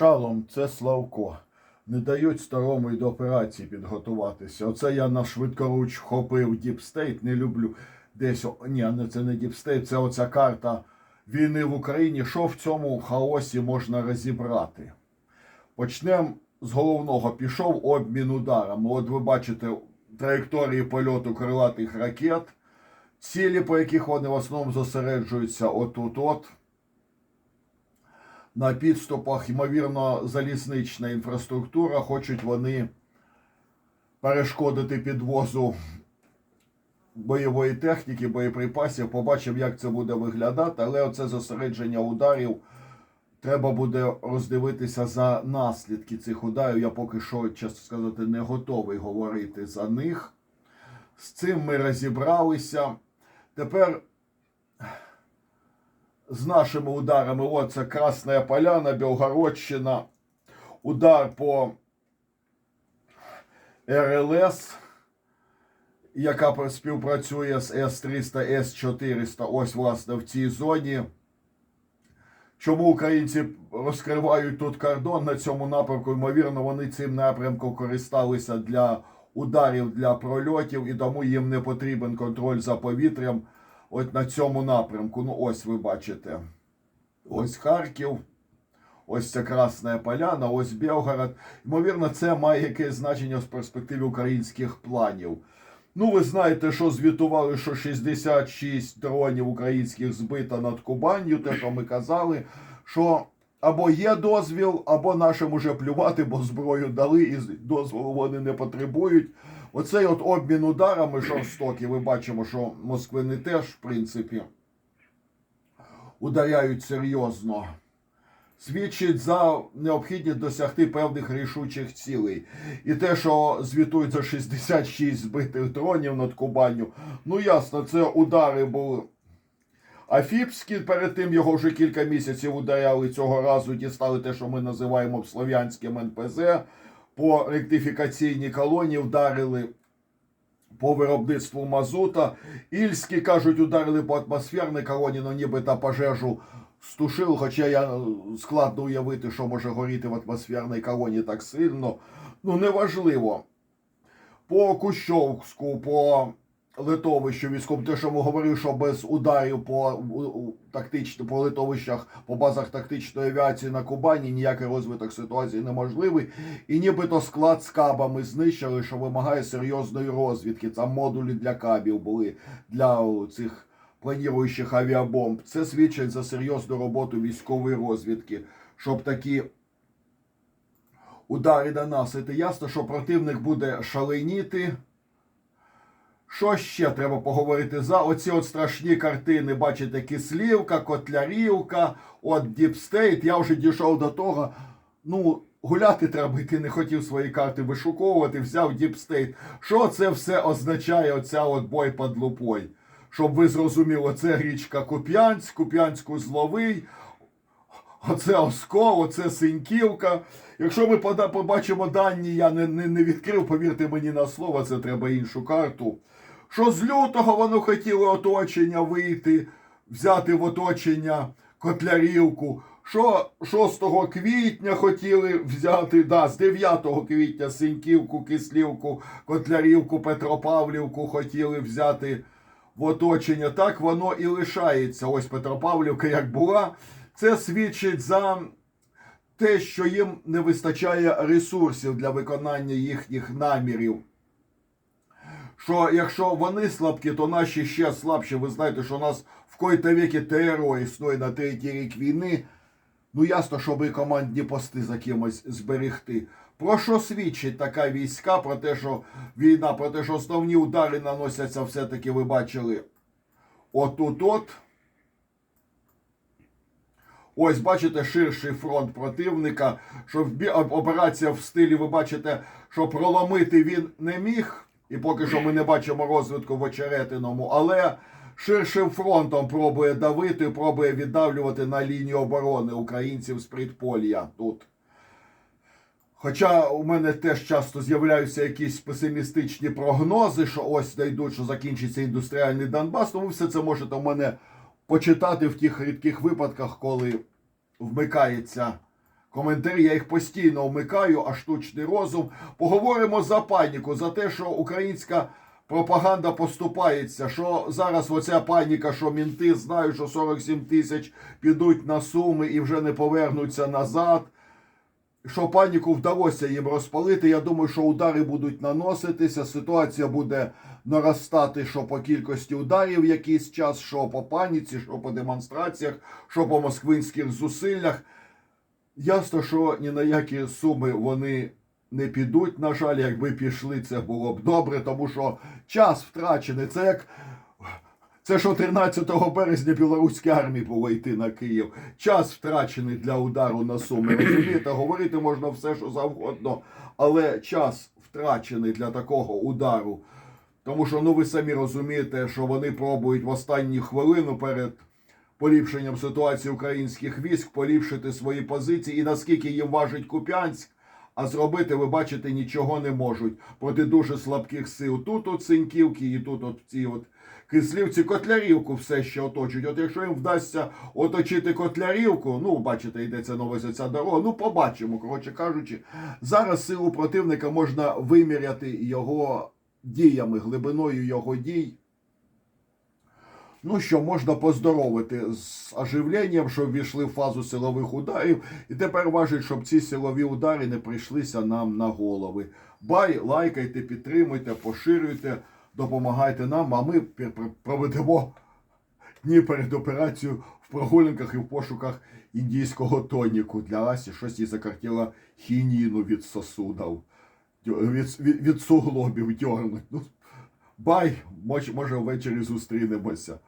Шалом, це Славко. Не дають старому й до операції підготуватися. Оце я на швидкоруч вхопив Діпстейт, не люблю. Десь, ні, не це не Діпстейт, це оця карта війни в Україні. Що в цьому хаосі можна розібрати? Почнемо з головного. Пішов обмін ударами. От ви бачите траєкторії польоту крилатих ракет, цілі, по яких вони в основному зосереджуються отут-от. На підступах, ймовірно, залізнична інфраструктура. Хочуть вони перешкодити підвозу бойової техніки, боєприпасів. Побачив, як це буде виглядати, але оце зосередження ударів. Треба буде роздивитися за наслідки цих ударів. Я поки що, чесно сказати, не готовий говорити за них. З цим ми розібралися. Тепер з нашими ударами. От це Красна Поляна, Білгородщина. Удар по РЛС, яка співпрацює з С-300, С-400. Ось, власне, в цій зоні. Чому українці розкривають тут кордон на цьому напрямку? Ймовірно, вони цим напрямком користалися для ударів, для прольотів, і тому їм не потрібен контроль за повітрям. От на цьому напрямку. Ну, ось ви бачите. Ось Харків, ось це Красна Поляна, ось Белгород. Ймовірно, це має якесь значення з перспективи українських планів. Ну, ви знаєте, що звітували, що 66 дронів українських збито над Кубанью, те, що ми казали, що або є дозвіл, або нашим уже плювати, бо зброю дали і дозволу вони не потребують. Оцей от обмін ударами жорстокий, ви бачимо, що москвини теж, в принципі, ударяють серйозно. Свідчить за необхідність досягти певних рішучих цілей. І те, що звітують за 66 збитих дронів над Кубанню, ну ясно, це удари були. Афіпські перед тим його вже кілька місяців ударяли цього разу, дістали те, що ми називаємо слов'янським НПЗ. По ректифікаційній колонії вдарили по виробництву мазута. Ільські, кажуть, ударили по атмосферній колонії, ну нібито пожежу стушили, хоча я е, складно уявити, що може горіти в атмосферній колонії так сильно. Ну, неважливо. По Кущовську, по литовищу військовому, те, що ми говорив, що без ударів по тактично, по литовищах, по базах тактичної авіації на Кубані ніякий розвиток ситуації неможливий. І нібито склад з кабами знищили, що вимагає серйозної розвідки. Там модулі для кабів були для цих планіруючих авіабомб. Це свідчить за серйозну роботу військової розвідки, щоб такі удари наносити. Ясно, що противник буде шаленіти. Що ще треба поговорити за оці от страшні картини? Бачите, Кислівка, Котлярівка, от Діпстейт. Я вже дійшов до того. Ну, гуляти треба йти, не хотів свої карти вишуковувати, взяв Діпстейт. Що це все означає, оця от бой під лупой? Щоб ви зрозуміли, це річка Куп'янськ, Куп'янську зловий, Оце Оскол, оце Синьківка. Якщо ми побачимо дані, я не, не, не відкрив, повірте мені на слово, це треба іншу карту. Що з лютого воно хотіло оточення вийти, взяти в оточення Котлярівку. Що 6 квітня хотіли взяти, да, з 9 квітня Синьківку, Кислівку, Котлярівку, Петропавлівку хотіли взяти в оточення. Так воно і лишається. Ось Петропавлівка як була. Це свідчить за те, що їм не вистачає ресурсів для виконання їхніх намірів. Що якщо вони слабкі, то наші ще слабші. Ви знаєте, що у нас в коїй-то віки ТРО існує на третій рік війни. Ну ясно, щоб і командні пости за кимось зберегти. Про що свідчить така війська? Про те, що війна, про те, що основні удари наносяться, все-таки ви бачили отут-от. Ось бачите ширший фронт противника, що операція в стилі, ви бачите, що проломити він не міг, і поки що ми не бачимо розвитку в очеретиному, але ширшим фронтом пробує давити, пробує віддавлювати на лінію оборони українців з предполя тут. Хоча у мене теж часто з'являються якісь песимістичні прогнози, що ось дійдуть, що закінчиться індустріальний Донбас, тому все це можете у мене почитати в тих рідких випадках, коли вмикається коментарі, я їх постійно вмикаю, а штучний розум. Поговоримо за паніку, за те, що українська пропаганда поступається, що зараз оця паніка, що мінти знають, що 47 тисяч підуть на суми і вже не повернуться назад. Що паніку вдалося їм розпалити. Я думаю, що удари будуть наноситися. Ситуація буде наростати, що по кількості ударів якийсь час, що по паніці, що по демонстраціях, що по москвинських зусиллях. Ясно, що ні на які суми вони не підуть. На жаль, якби пішли, це було б добре, тому що час втрачений. Це як. Це що 13 березня білоруській армії було йти на Київ. Час втрачений для удару на Суми. Розумієте, говорити можна все, що завгодно, але час втрачений для такого удару. Тому що ну ви самі розумієте, що вони пробують в останню хвилину перед поліпшенням ситуації українських військ поліпшити свої позиції і наскільки їм важить Куп'янськ. А зробити, ви бачите, нічого не можуть проти дуже слабких сил. Тут от Синьківки і тут от ці от Кислівці Котлярівку все ще оточують. От якщо їм вдасться оточити Котлярівку, ну бачите, йдеться нова ця дорога. Ну побачимо. Коротше кажучи, зараз силу противника можна виміряти його діями, глибиною його дій. Ну що, можна поздоровити з оживленням, що ввійшли в фазу силових ударів, і тепер важить, щоб ці силові удари не прийшлися нам на голови. Бай, лайкайте, підтримуйте, поширюйте, допомагайте нам, а ми проведемо дні перед операцією в прогулянках і в пошуках індійського тоніку для Асі. Щось їй закартіло хініну від сосудів, від, від, від суглобів дьорнуть. Ну, бай, може ввечері зустрінемося.